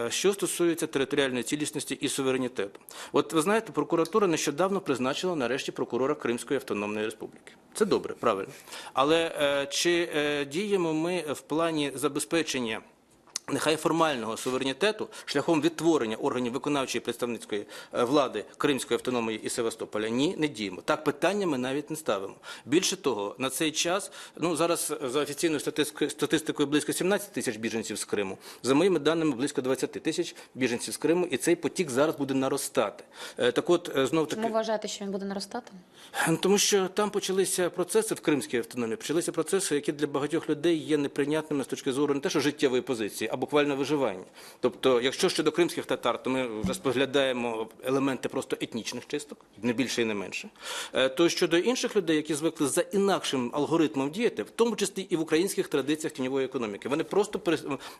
Е, Що стосується територіальної цілісності і суверенітету, от ви знаєте, прокуратура нещодавно призначила нарешті прокурора Кримської автономної республіки. Це добре, правильно. Але е, чи е, діємо ми в плані забезпечення? Нехай формального суверенітету шляхом відтворення органів виконавчої представницької е, влади Кримської автономії і Севастополя ні, не діємо. Так питання ми навіть не ставимо. Більше того, на цей час ну зараз за офіційною статистикою, статистикою близько 17 тисяч біженців з Криму. За моїми даними, близько 20 тисяч біженців з Криму, і цей потік зараз буде наростати. Е, Так, от знов таки. Чому вважаєте, що він буде наростати? Ну, Тому що там почалися процеси в Кримській автономії, почалися процеси, які для багатьох людей є неприйнятними з точки зору не те, що життєвої позиції, а буквально виживання. Тобто, якщо щодо кримських татар, то ми вже споглядаємо елементи просто етнічних чисток, не більше і не менше. Е, То щодо інших людей, які звикли за інакшим алгоритмом діяти, в тому числі і в українських традиціях тіньової економіки, вони просто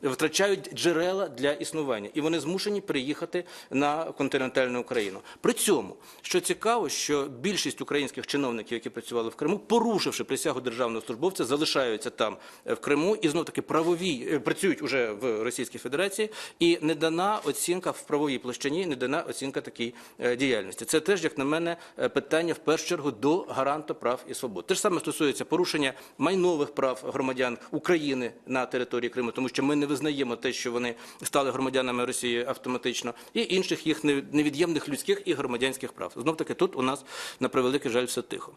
втрачають джерела для існування, і вони змушені переїхати на континентальну Україну. При цьому, що цікаво, що більшість українських чиновників, які працювали в Криму, порушивши присягу державного службовця, залишаються там е, в Криму і знов таки правові е, працюють уже в Російській Федерації, і не дана оцінка в правовій площині, не дана оцінка такій е, діяльності. Це теж, як на мене, е, питання в першу чергу до гаранта прав і свобод. Те ж саме стосується порушення майнових прав громадян України на території Криму, тому що ми не визнаємо те, що вони стали громадянами Росії автоматично, і інших їх невід'ємних людських і громадянських прав. Знов таки тут у нас на превеликий жаль все тихо.